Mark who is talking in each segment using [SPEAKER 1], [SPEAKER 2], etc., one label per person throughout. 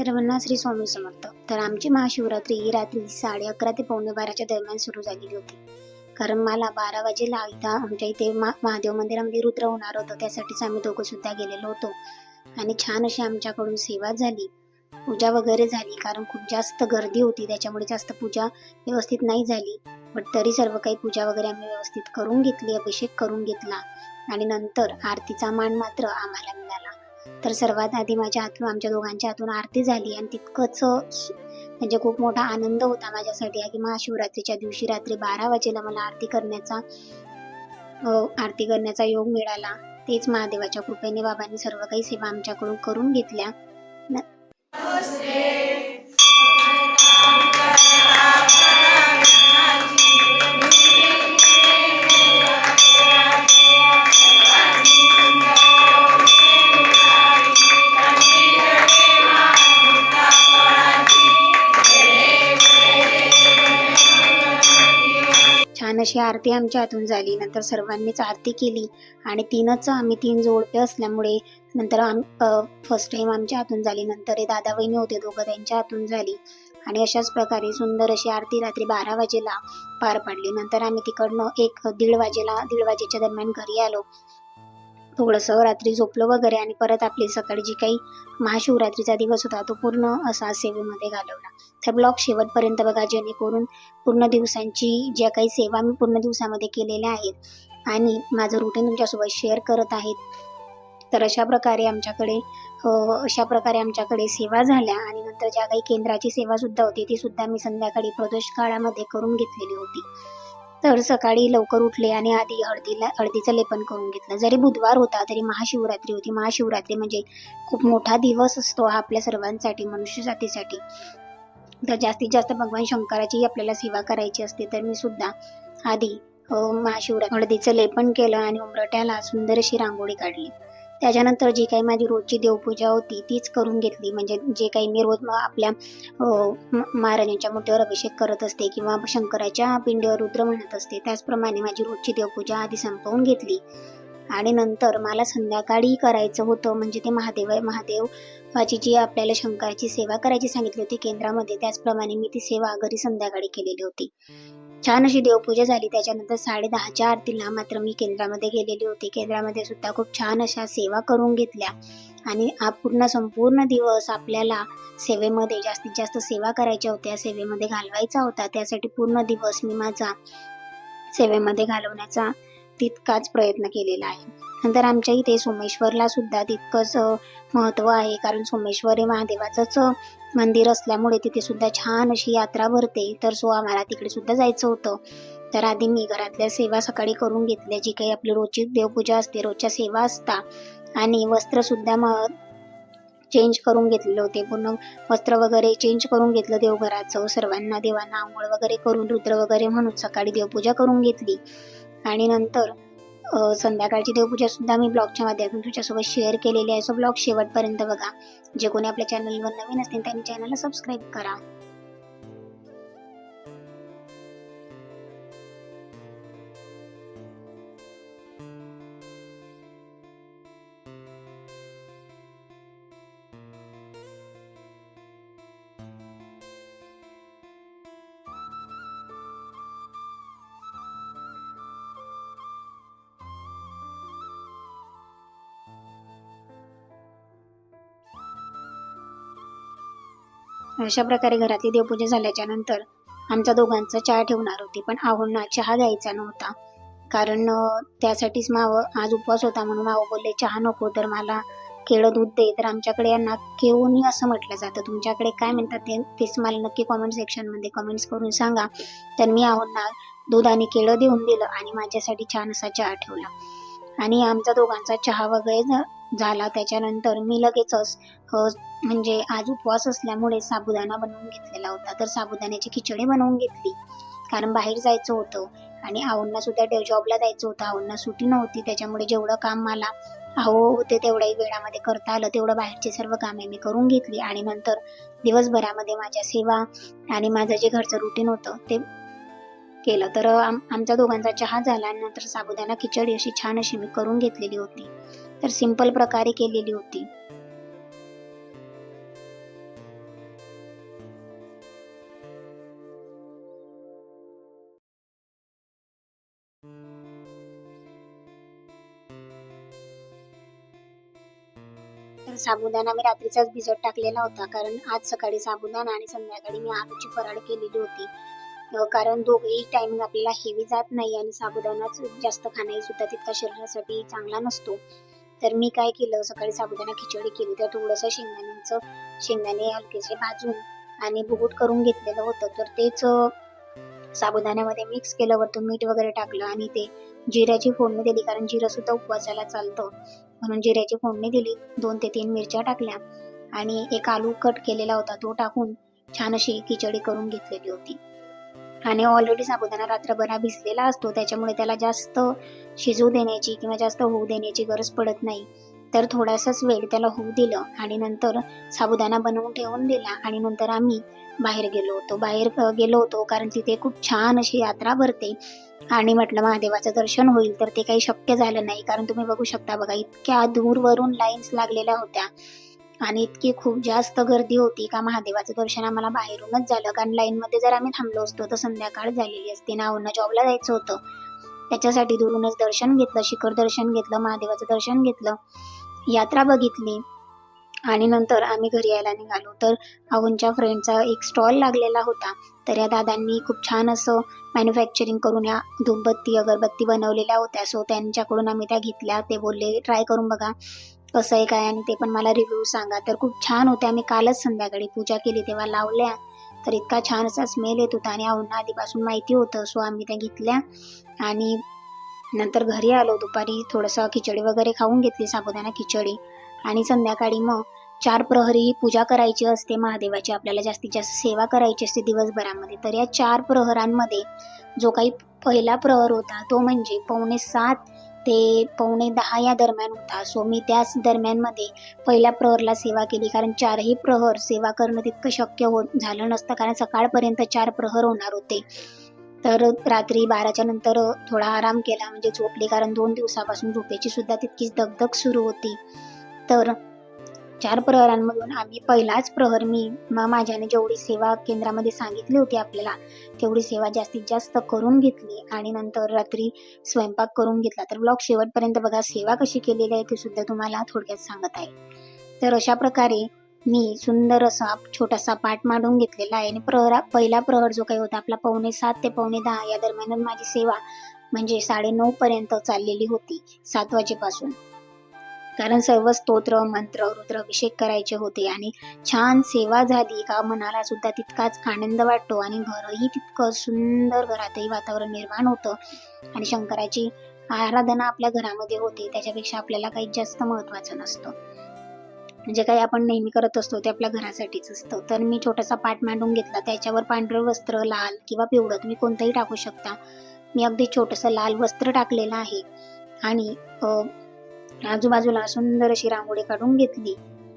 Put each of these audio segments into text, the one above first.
[SPEAKER 1] सर्वांना श्री स्वामी समर्थ. तर आमची महाशिवरात्री ही रात्री साडे अकरा ते पावणे बाराच्या दरम्यान सुरू झालेली होती. कारण मला बारा वाजेला इथं आमच्या इथे मा महादेव मंदिरामध्ये रुद्र होणार होतं त्यासाठीच आम्ही दोघं सुद्धा गेलेलो होतो. आणि छान अशी आमच्याकडून सेवा झाली. पूजा वगैरे झाली कारण खूप जास्त गर्दी होती त्याच्यामुळे जास्त पूजा व्यवस्थित नाही झाली. बट तरी सर्व काही पूजा वगैरे आम्ही व्यवस्थित करून घेतली अभिषेक करून घेतला. आणि नंतर आरतीचा मान मात्र आम्हाला मिळाला. तर सर्वात आधी माझ्या हातून आमच्या दोघांच्या हातून आरती झाली आणि तितकंच म्हणजे खूप मोठा आनंद होता माझ्यासाठी. की महाशिवरात्रीच्या दिवशी रात्री बारा वाजेला मला आरती करण्याचा आरती करण्याचा योग मिळाला. तेच महादेवाच्या कृपेने बाबांनी सर्व काही सेवा आमच्याकडून करून घेतल्या. छान अशी आरती आमच्या हातून झाली. नंतर सर्वांनीच आरती केली आणि तीनच आम्ही तीन जोडपे असल्यामुळे नंतर आम फर्स्ट टाइम आमच्या हातून झाली. नंतर हे दादा वहिनी होते दोघं त्यांच्या हातून झाली. आणि अशाच प्रकारे सुंदर अशी आरती रात्री बारा वाजेला पार पडली. नंतर आम्ही तिकडनं एक दीड वाजेला दीड वाजेच्या दरम्यान घरी आलो. थोडंसं रात्री झोपलो वगैरे आणि परत आपली सकाळी जी काही महाशिवरात्रीचा दिवस होता तो पूर्ण असा सेवेमध्ये घालवला. तर ब्लॉग शेवटपर्यंत बघा जेणेकरून पूर्ण दिवसांची ज्या काही सेवा मी पूर्ण दिवसामध्ये केलेल्या आहेत आणि माझं रुटीन तुमच्यासोबत शेअर करत आहेत तर अशा प्रकारे आमच्याकडे हो, अशा प्रकारे आमच्याकडे सेवा झाल्या आणि नंतर ज्या काही केंद्राची सेवासुद्धा होती ती सुद्धा मी संध्याकाळी प्रदोष काळामध्ये करून घेतलेली होती. तर सकाळी लवकर उठले आणि आधी हळदीला हळदीचं लेपन करून घेतलं. जरी बुधवार होता तरी महाशिवरात्री होती. महाशिवरात्री म्हणजे खूप मोठा दिवस असतो हा आपल्या सर्वांसाठी मनुष्यजातीसाठी तर जास्तीत जास्त भगवान शंकराची आपल्याला सेवा करायची असते तर मी सुद्धा आधी महाशिवरात्री हळदीचं लेपन केलं आणि उमरट्याला सुंदर अशी रांगोळी काढली. त्याच्यानंतर जी काही माझी रोजची देवपूजा होती तीच करून घेतली. म्हणजे जे काही मी रोज आपल्या महाराजांच्या मूर्तीवर अभिषेक करत असते किंवा शंकराच्या पिंडीवर रुद्र म्हणत असते त्याचप्रमाणे माझी रोजची देवपूजा आधी संपवून घेतली. आणि नंतर मला संध्याकाळी करायचं होतं म्हणजे ते महादेव महादेवाची जी आपल्याला शंकराची सेवा करायची सांगितली होती केंद्रामध्ये त्याचप्रमाणे मी ती सेवा घरी संध्याकाळी केलेली होती. छान अशी देवपूजा झाली. त्याच्यानंतर साडे दहाच्या आरतीला मात्र मी केंद्रामध्ये गेलेली होती. केंद्रामध्ये सुद्धा खूप छान अशा सेवा करून घेतल्या. आणि पूर्ण संपूर्ण दिवस आपल्याला सेवेमध्ये जास्तीत जास्त सेवा करायच्या होत्या. सेवेमध्ये घालवायचा होता. त्यासाठी पूर्ण दिवस मी माझा सेवेमध्ये घालवण्याचा तितकाच प्रयत्न केलेला आहे. नंतर आमच्या इथे सोमेश्वरला सुद्धा तितकंच महत्त्व आहे. कारण सोमेश्वर हे महादेवाचंच मंदिर असल्यामुळे तिथे सुद्धा छान अशी यात्रा भरते. तर सो आम्हाला तिकडे सुद्धा जायचं होतं. तर आधी मी घरातल्या सेवा सकाळी करून घेतल्या. जी काही आपली रोजची देवपूजा असते रोजच्या सेवा असता. आणि वस्त्रसुद्धा मग चेंज करून घेतलेले होते. पूर्ण वस्त्र वगैरे चेंज करून घेतलं देवघराचं. सर्वांना देवांना आंघोळ वगैरे करून रुद्र वगैरे म्हणून सकाळी देवपूजा करून घेतली. आणि नंतर संध्याकाळची देवपूजा सुद्धा मी ब्लॉगच्या माध्यमातून तुझ्यासोबत शेअर केलेली आहे. सो ब्लॉग शेवटपर्यंत बघा. जे कोणी आपल्या चॅनलवर नवीन असतील त्यांनी चॅनलला सबस्क्राईब करा. अशा प्रकारे घरातली देवपूजा झाल्याच्यानंतर आमचा दोघांचा चहा ठेवणार होती. पण आहोंना चहा द्यायचा नव्हता. कारण त्यासाठीच माव आज उपवास होता म्हणून माव बोलले चहा नको तर मला केळं दूध दे. तर आमच्याकडे यांना केवणी असं म्हटलं जातं. तुमच्याकडे काय म्हणतात ते? तेच मला नक्की कॉमेंट सेक्शनमध्ये कमेंट्स करून सांगा. तर मी आहोंना दूध आणि केळं देऊन दिलं आणि माझ्यासाठी छान असा चहा ठेवला. आणि आमचा दोघांचा चहा वगैरे झाला. त्याच्यानंतर मी लगेचच म्हणजे आज उपवास असल्यामुळे साबुदाणा बनवून घेतलेला होता. तर साबुदाण्याची खिचडी बनवून घेतली. कारण बाहेर जायचं होतं. आणि आऊंना सुद्धा डे- जॉबला जायचं होतं. आऊंना सुट्टी नव्हती. त्याच्यामुळे जेवढं काम मला आहो होते तेवढ्याही वेळामध्ये करता आलं. तेवढं बाहेरचे सर्व कामे मी करून घेतली. आणि नंतर दिवसभरामध्ये माझ्या सेवा आणि माझं जे घरचं रुटीन होतं ते केलं. तर आम आमच्या दोघांचा चहा झाला. आणि नंतर साबुदाणा खिचडी अशी छान अशी मी करून घेतलेली होती. तर सिंपल प्रकारे केलेली होती. तर साबुदाणा मी रात्रीचाच भिजत टाकलेला होता कारण आज सकाळी साबुदाणा आणि संध्याकाळी मी आलूची फराळ केलेली होती. कारण दोघेही टायमिंग आपल्याला हेवी जात नाही आणि साबुदाणाच जास्त खाणे सुद्धा तितका शरीरासाठी चांगला नसतो. तर मी काय केलं? सकाळी साबुदाणा खिचडी केली. तर थोडंसं शेंगदाण्यांचं शेंगदाणे हलकेसे भाजून आणि बुगूट करून घेतलेलं होतं. तर तेच साबुदाण्यामध्ये मिक्स केलं वरतून मीठ वगैरे टाकलं आणि ते जिऱ्याची फोडणी दिली. कारण जिरं सुद्धा उपवासाला चालतं. म्हणून जिऱ्याची फोडणी दिली. दोन ते तीन मिरच्या टाकल्या आणि एक आलू कट केलेला होता. तो टाकून छान अशी खिचडी करून घेतलेली होती. आणि ऑलरेडी साबुदाणा रात्रभरा भिजलेला असतो. त्याच्यामुळे त्याला जास्त शिजू देण्याची किंवा जास्त होऊ देण्याची गरज पडत नाही. तर थोडासाच वेळ त्याला होऊ दिलं आणि नंतर साबुदाणा बनवून ठेवून दिला आणि नंतर आम्ही बाहेर गेलो होतो. बाहेर गेलो होतो कारण तिथे खूप छान अशी यात्रा भरते. आणि म्हटलं महादेवाचं दर्शन होईल तर ते काही शक्य झालं नाही. कारण तुम्ही बघू शकता बघा इतक्या दूरवरून लाईन्स लागलेल्या होत्या. आणि इतकी खूप जास्त गर्दी होती का महादेवाचं दर्शन आम्हाला बाहेरूनच झालं. कारण लाईनमध्ये जर आम्ही थांबलो असतो तर संध्याकाळ झालेली असते नावनं जॉबला जायचं होतं. त्याच्यासाठी दुरूनच दर्शन घेतलं शिखर दर्शन घेतलं महादेवाचं दर्शन घेतलं. यात्रा बघितली. आणि नंतर आम्ही घरी यायला निघालो. तर अहुनच्या फ्रेंडचा एक स्टॉल लागलेला होता. तर या दादांनी खूप छान असं मॅन्युफॅक्चरिंग करून या धूपबत्ती अगरबत्ती बनवलेल्या होत्या. सो त्यांच्याकडून आम्ही त्या घेतल्या. ते बोलले ट्राय करून बघा. कसं आहे काय आणि ते पण मला रिव्ह्यू सांगा. तर खूप छान होते. आम्ही कालच संध्याकाळी पूजा केली तेव्हा लावल्या. तर इतका छान असा स्मेल येत होता आणि आऊंना आधीपासून माहिती होतं. सो आम्ही त्या घेतल्या. आणि नंतर घरी आलो. दुपारी थोडंसं खिचडी वगैरे खाऊन घेतली साबुदाणा खिचडी. आणि संध्याकाळी मग चार प्रहरी ही पूजा करायची असते. महादेवाची आपल्याला जास्तीत जास्त सेवा करायची असते दिवसभरामध्ये. तर या चार प्रहरांमध्ये जो काही पहिला प्रहर होता तो म्हणजे पावणे सात ते पावणे दहा या दरम्यान होता. सो मी त्याच दरम्यानमध्ये पहिल्या प्रहरला सेवा केली. कारण चारही प्रहर सेवा करणं तितकं शक्य होत झालं नसतं. कारण सकाळपर्यंत चार प्रहर होणार होते. तर रात्री बाराच्या नंतर थोडा आराम केला. म्हणजे झोपली. कारण दोन दिवसापासून झोपेची सुद्धा तितकीच दगदग सुरू होती. तर चार प्रहरांमधून आम्ही पहिलाच प्रहर मी माझ्याने जेवढी सेवा केंद्रामध्ये सांगितली होती आपल्याला तेवढी सेवा जास्तीत जास्त करून घेतली आणि नंतर रात्री स्वयंपाक करून घेतला. तर ब्लॉग शेवटपर्यंत बघा सेवा कशी केलेली आहे ते सुद्धा तुम्हाला थोडक्यात सांगत आहे. तर अशा प्रकारे मी सुंदर असा छोटासा पाठ मांडून घेतलेला आहे आणि प्रहरा पहिला प्रहर जो काही होता आपला पावणे सात ते पावणे दहा या दरम्यान माझी सेवा म्हणजे साडे नऊ पर्यंत चाललेली होती सात वाजेपासून. कारण सर्व स्तोत्र मंत्र रुद्राभिषेक करायचे होते आणि छान सेवा झाली. का मनाला सुद्धा तितकाच आनंद वाटतो आणि घरही तितकं सुंदर घरातही वातावरण निर्माण होतं. आणि शंकराची आराधना आपल्या घरामध्ये होते त्याच्यापेक्षा आपल्याला काही जास्त महत्वाचं नसतं. म्हणजे काही आपण नेहमी करत असतो ते आपल्या घरासाठीच असतं. तर मी छोटासा पाठ मांडून घेतला. त्याच्यावर पांढरं वस्त्र लाल किंवा पिवळं तुम्ही कोणतंही टाकू शकता. मी अगदी छोटंसं लाल वस्त्र टाकलेलं आहे. आणि आजूबाजूला सुंदर अशी रांगोळी काढून घेतली.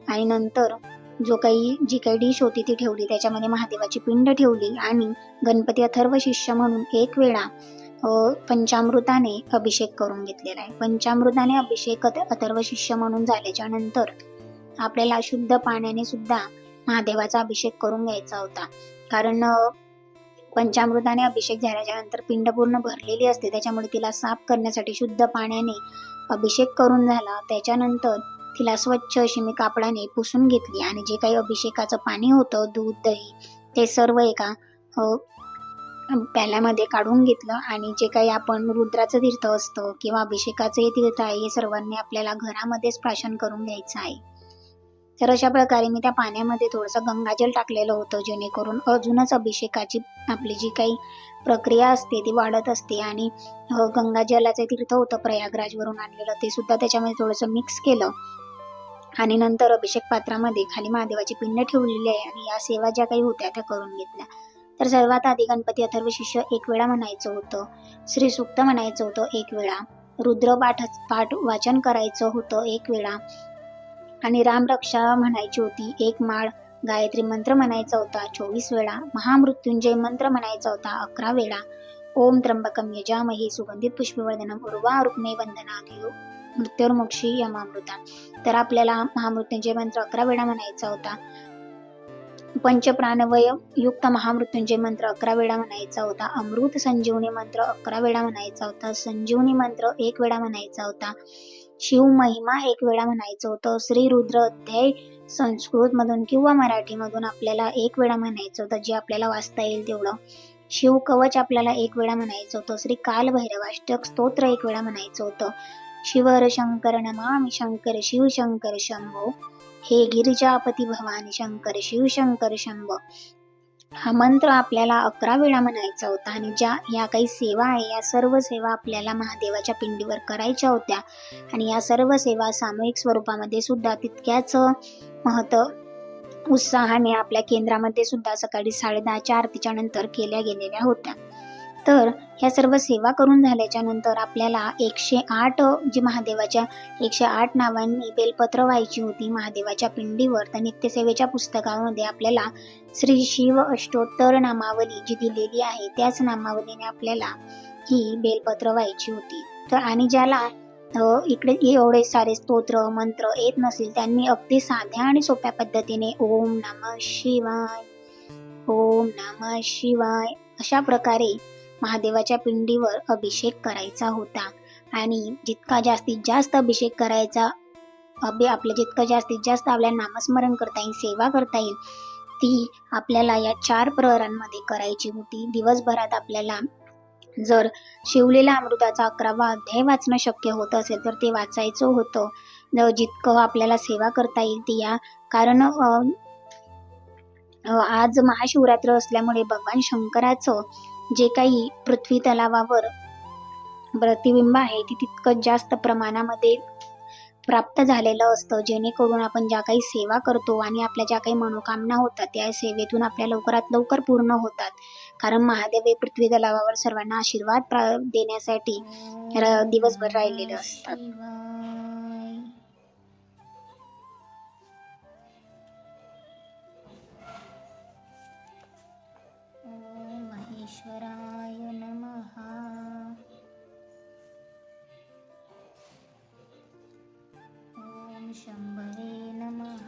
[SPEAKER 1] आणि नंतर जो काही जी काही डिश होती ती ठेवली. त्याच्यामध्ये महादेवाची पिंड ठेवली आणि गणपती अथर्व शिष्य म्हणून एक वेळा पंचामृताने अभिषेक करून घेतलेला आहे. पंचामृताने अभिषेक अथर्व शिष्य म्हणून झाल्याच्यानंतर आपल्याला शुद्ध पाण्याने सुद्धा महादेवाचा अभिषेक करून घ्यायचा होता. कारण पंचामृताने अभिषेक झाल्याच्यानंतर पिंड पूर्ण भरलेली असते. त्याच्यामुळे तिला साफ करण्यासाठी शुद्ध पाण्याने अभिषेक करून झाला. त्याच्यानंतर तिला स्वच्छ अशी मी कापडाने पुसून घेतली आणि जे काही अभिषेकाचं पाणी होतं दूध दही ते सर्व एका प्याल्यामध्ये काढून घेतलं आणि जे काही आपण रुद्राचं तीर्थ असतं किंवा अभिषेकाचंही तीर्थ आहे हे सर्वांनी आपल्याला घरामध्येच प्राशन करून घ्यायचं आहे. तर अशा प्रकारे मी त्या पाण्यामध्ये थोडंसं गंगाजल टाकलेलं होतं जेणेकरून अजूनच अभिषेकाची आपली जी काही प्रक्रिया असते ती वाढत असते आणि गंगाजलाचं तीर्थ होतं प्रयागराजवरून आणलेलं ते सुद्धा त्याच्यामध्ये थोडंसं मिक्स केलं. आणि नंतर अभिषेक पात्रामध्ये खाली महादेवाची पिंड ठेवलेली आहे आणि या सेवा ज्या काही होत्या त्या करून घेतल्या. तर सर्वात आधी गणपती अथर्व शिष्य एक वेळा म्हणायचं होतं श्री सुक्त म्हणायचं होतं एक वेळा रुद्र पाठ पाठ वाचन करायचं होतं एक वेळा आणि रामरक्षा म्हणायची होती एक माळ गायत्री मंत्र म्हणायचा होता चोवीस वेळा. महामृत्युंजय मंत्र म्हणायचा होता अकरा वेळा. ओम त्र्यंबकम यजामही सुगंधित पुष्पवर्धनम उर्वा रुक्मे वंदना मृत्युर्मुक्षी यमामृता. तर आपल्याला महामृत्युंजय मंत्र अकरा वेळा म्हणायचा होता. पंचप्राणवय युक्त महामृत्युंजय मंत्र अकरा वेळा म्हणायचा होता. अमृत संजीवनी मंत्र अकरा वेळा म्हणायचा होता. संजीवनी मंत्र एक वेळा म्हणायचा होता. शिव महिमा एक वेळा म्हणायचं होतं. श्री रुद्र अध्याय संस्कृतमधून किंवा मराठीमधून आपल्याला एक वेळा म्हणायचं होतं. जे आपल्याला वाचता येईल तेवढं. शिव कवच आपल्याला एक वेळा म्हणायचं होतं. श्री काल भैरवाष्टक स्तोत्र एक वेळा म्हणायचं होतं. शिवर शंकर नमामि शंकर शिव शंकर शंभो. हे गिरिजापती भवानी शंकर शिव शंकर शंभ. हा मंत्र आपल्याला अकरा वेळा म्हणायचा होता आणि ज्या या काही सेवा आहे या सर्व सेवा आपल्याला महादेवाच्या पिंडीवर करायच्या होत्या. आणि या सर्व सेवा सामूहिक स्वरूपामध्ये सुद्धा तितक्याच महत्त्व उत्साहाने आपल्या केंद्रामध्ये सुद्धा सकाळी साडेदहाच्या आरतीच्या नंतर केल्या गेलेल्या होत्या. तर ह्या सर्व सेवा करून झाल्याच्यानंतर आपल्याला एकशे आठ जी महादेवाच्या एकशे आठ नावांनी बेलपत्र व्हायची होती महादेवाच्या पिंडीवर तर नित्यसेवेच्या पुस्तकामध्ये आपल्याला श्री शिव अष्टोत्तर नामावली जी दिलेली आहे त्याच नामावलीने आपल्याला ही बेलपत्र व्हायची होती. तर आणि ज्याला इकडे एवढे सारे स्तोत्र मंत्र येत नसेल त्यांनी अगदी साध्या आणि सोप्या पद्धतीने ओम नम शिवाय ओम नम शिवाय अशा प्रकारे महादेवाच्या पिंडीवर अभिषेक करायचा होता. आणि जितका जास्तीत जास्त अभिषेक करायचा अभि आपलं जितकं जास्तीत जास्त आपल्याला नामस्मरण करता येईल सेवा करता येईल ती आपल्याला या चार प्रहरांमध्ये करायची होती. दिवसभरात आपल्याला जर शिवलेला अमृताचा अकरावा अध्याय वाचणं शक्य होत असेल तर ते वाचायचं होतं. जितकं आपल्याला सेवा करता येईल ती या कारण आज महाशिवरात्र असल्यामुळे भगवान शंकराचं जे काही पृथ्वी तलावावर प्रतिबिंब आहे ती तितकं जास्त प्रमाणामध्ये प्राप्त झालेलं असतं. जेणेकरून आपण ज्या काही सेवा करतो आणि आपल्या ज्या काही मनोकामना होतात त्या सेवेतून आपल्या लवकरात लवकर पूर्ण होतात. कारण महादेव हे पृथ्वी तलावावर सर्वांना आशीर्वाद प्रा- देण्यासाठी र- दिवसभर राहिलेले असतात.
[SPEAKER 2] शंभरे नम। नमः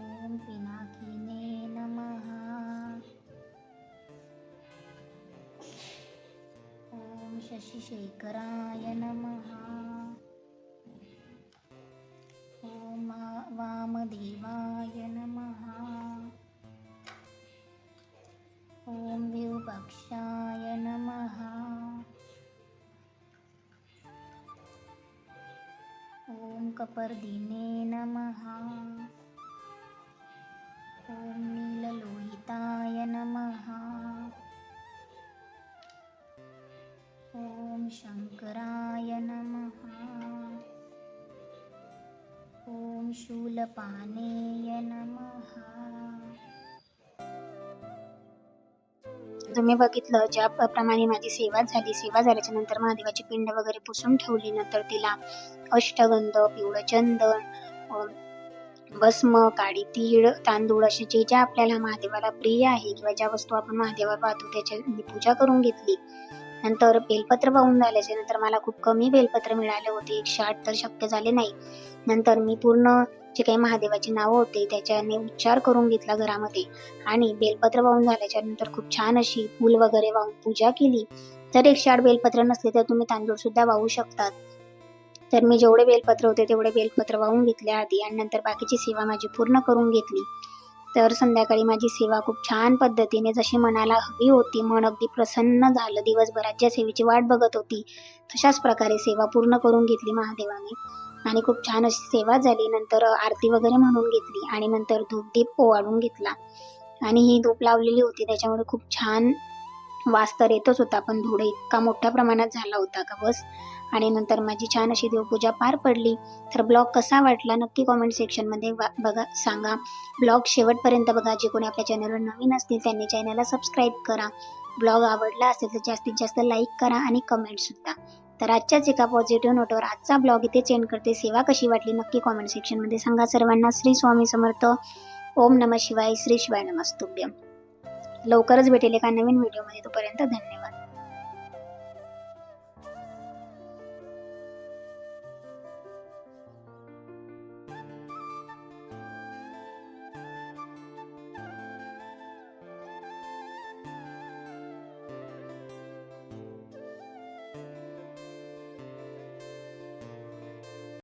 [SPEAKER 2] ॐ पिनाकिने नमः। ॐ शशिशेखराय नमः। ॐ वामदेवाय नमः। ॐ विरूपाक्षाय नमः। कपर्दिने नमः। ॐ नीललोहिताय नमः। ॐ शङ्कराय नमः। ॐ शूलपानेय नमः।
[SPEAKER 1] तुम्ही बघितलं ज्या प्रमाणे माझी सेवा झाली सेवा झाल्याच्यानंतर महादेवाची पिंड वगैरे पुसून ठेवली नंतर तिला अष्टगंध पिवळं चंदन भस्म काळी तीळ तांदूळ असे जे ज्या आपल्याला महादेवाला प्रिय आहे किंवा ज्या वस्तू आपण महादेवाला पाहतो त्याच्या मी पूजा करून घेतली. नंतर बेलपत्र वाहून झाल्याच्यानंतर मला खूप कमी बेलपत्र मिळाले होते. एकशे आठ तर शक्य झाले नाही. नंतर मी पूर्ण जे काही महादेवाची नावं होते त्याच्याने उच्चार करून घेतला घरामध्ये. आणि बेलपत्र वाहून झाल्याच्यानंतर खूप छान अशी फूल वगैरे वाहून पूजा केली. जर एकशे आठ बेलपत्र नसले तर तुम्ही तांदूळ सुद्धा वाहू शकतात. तर मी जेवढे बेलपत्र होते तेवढे बेलपत्र वाहून घेतले आधी आणि नंतर बाकीची सेवा माझी पूर्ण करून घेतली. तर संध्याकाळी माझी सेवा खूप छान पद्धतीने जशी मनाला हवी होती मन अगदी प्रसन्न झालं. दिवसभरात ज्या सेवेची वाट बघत होती तशाच प्रकारे सेवा पूर्ण करून घेतली महादेवाने. आणि खूप छान अशी सेवा झाली. नंतर आरती वगैरे म्हणून घेतली आणि नंतर धूपदीप ओवाळून घेतला. आणि ही धूप लावलेली होती. त्याच्यामुळे खूप छान वास तर येतच होता पण धुडे इतका मोठ्या प्रमाणात झाला होता का बस. आणि नंतर माझी छान अशी देवपूजा पार पडली. तर ब्लॉग कसा वाटला नक्की कॉमेंट सेक्शनमध्ये वा- बघा सांगा. ब्लॉग शेवटपर्यंत बघा. जे कोणी आपल्या चॅनलवर नवीन असतील त्यांनी चॅनलला सबस्क्राईब करा. ब्लॉग आवडला असेल तर जास्तीत जास्त लाईक करा आणि कमेंटसुद्धा तर आजच्याच एका पॉझिटिव्ह नोटवर आजचा ब्लॉग इथे चेंज करते. सेवा कशी वाटली नक्की कॉमेंट सेक्शनमध्ये सांगा. सर्वांना श्री स्वामी समर्थ. ओम नम शिवाय. श्री शिवाय नमस्तुभ्यम. लवकरच भेटेल एका नवीन व्हिडिओमध्ये तोपर्यंत धन्यवाद.